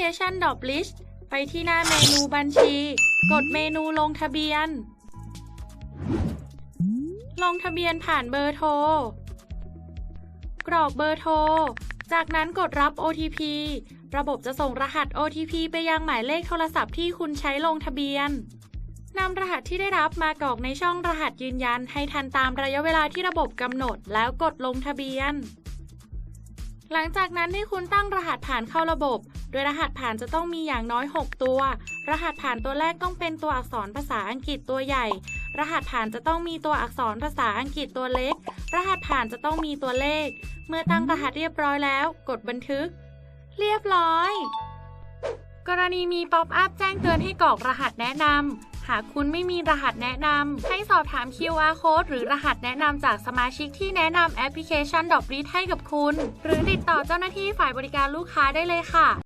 เคชันดอบลิชไปที่หน้าเมนูบัญชี กดเมนูลงทะเบียน ลงทะเบียนผ่านเบอร์โทร กรอกเบอร์โทร จากนั้นกดรับ OTP ระบบจะส่งรหัส OTP ไปยังหมายเลขโทรศัพท์ที่คุณใช้ลงทะเบียนนำรหัสที่ได้รับมากรอกในช่องรหัสยืนยันให้ทันตามระยะเวลาที่ระบบกำหนดแล้วกดลงทะเบียน หลังจากนั้นให้คุณตั้งรหัสผ่านเข้าระบบ โดยรหัสผ่านจะต้องมีอย่างน้อย 6 ตัว รหัสผ่านตัวแรกต้องเป็นตัวอักษรภาษาอังกฤษตัวใหญ่ รหัสผ่านจะต้องมีตัวอักษรภาษาอังกฤษตัวเล็ก รหัสผ่านจะต้องมีตัวเลข เมื่อตั้งรหัสเรียบร้อยแล้ว กดบันทึก เรียบร้อย กรณีมีป๊อปอัพแจ้งเตือนให้กรอกรหัสแนะนำ หากคุณไม่มีรหัสแนะนำให้สอบถาม QR code หรือรหัสแนะนำจากสมาชิกที่แนะนำแอปพลิเคชันดอกรีดให้กับคุณ หรือติดต่อเจ้าหน้าที่ฝ่ายบริการลูกค้าได้เลยค่ะ